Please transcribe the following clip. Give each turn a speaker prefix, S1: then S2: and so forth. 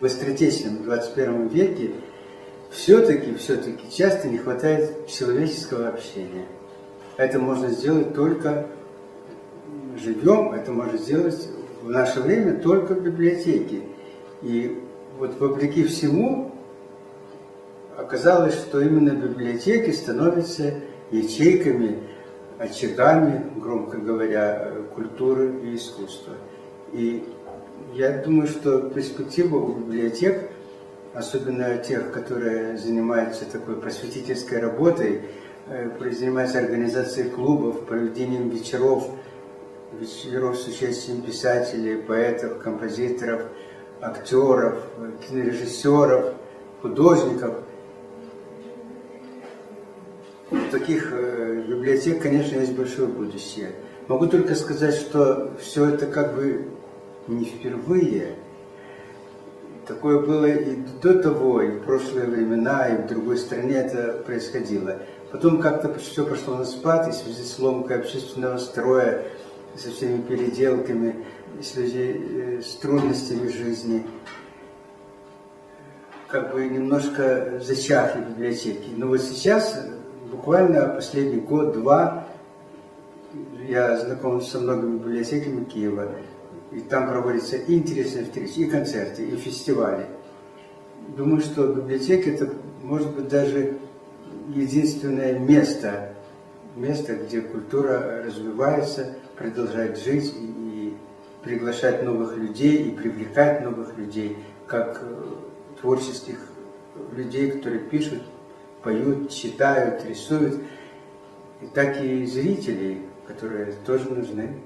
S1: быстротечном 21 веке все-таки, все-таки часто не хватает человеческого общения. Это можно сделать только живем, это можно сделать в наше время только в библиотеке. И вот вопреки всему оказалось, что именно библиотеки становятся ячейками, очагами, громко говоря, культуры и искусства. И я думаю, что перспектива у библиотек, особенно тех, которые занимаются такой просветительской работой, э, занимаются организацией клубов, проведением вечеров, вечеров с участием писателей, поэтов, композиторов, актеров, кинорежиссеров, художников. У таких э, библиотек, конечно, есть большое будущее. Могу только сказать, что все это как бы не впервые. Такое было и до того, и в прошлые времена, и в другой стране это происходило. Потом как-то все пошло на спад, и в связи с ломкой общественного строя, со всеми переделками, в связи э, с трудностями жизни, как бы немножко зачахли библиотеки. Но вот сейчас, буквально последний год-два, я знаком со многими библиотеками Киева, и там проводятся и интересные встречи, и концерты, и фестивали. Думаю, что библиотека это может быть даже единственное место, место, где культура развивается, продолжает жить и, и приглашать новых людей, и привлекать новых людей, как э, творческих людей, которые пишут, поют, читают, рисуют, и так и зрителей, которые тоже нужны.